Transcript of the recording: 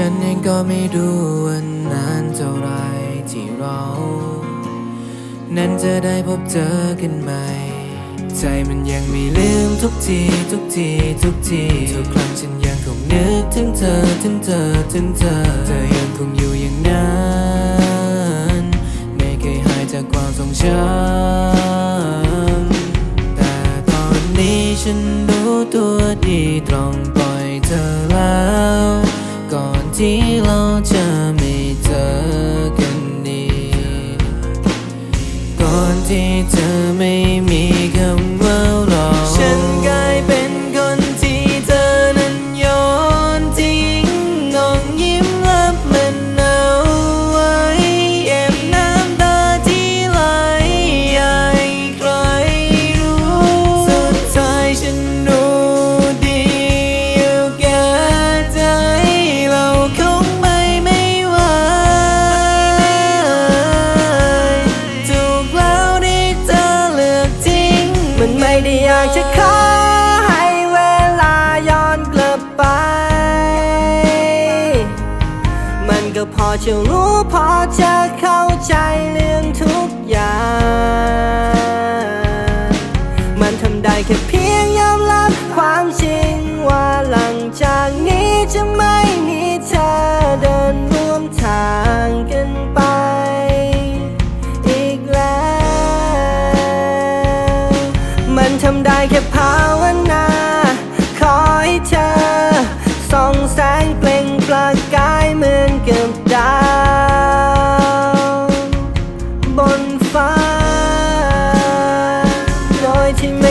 ฉันเองก็ไม่รู้ว่านานเท่าไรที่เรา นั้นจะได้พบเจอกันใหม่ใจมันยังไม่ลืมทุกทีทุกทีทุกทีทุกครั้งฉันยังคงนึกถึงเธอถึงเธอถึงเธอ เธอยังคงอยู่อย่างนั้น ไม่เคยหายจากความทรงจำแต่ตอนนี้ฉันรู้ตัวดีตรง ที่เราจะไม่เจอกันดีกก่อนที่เธอไม่มีคำ จะรู้พอจะเข้าใจเรื่องทุกอย่าง มันทำได้แค่เพียงยอมรับความจริงว่าหลังจากนี้จะไม่มีเธอเดินร่วมทางกันไปอีกแล้ว มันทำได้แค่ ที่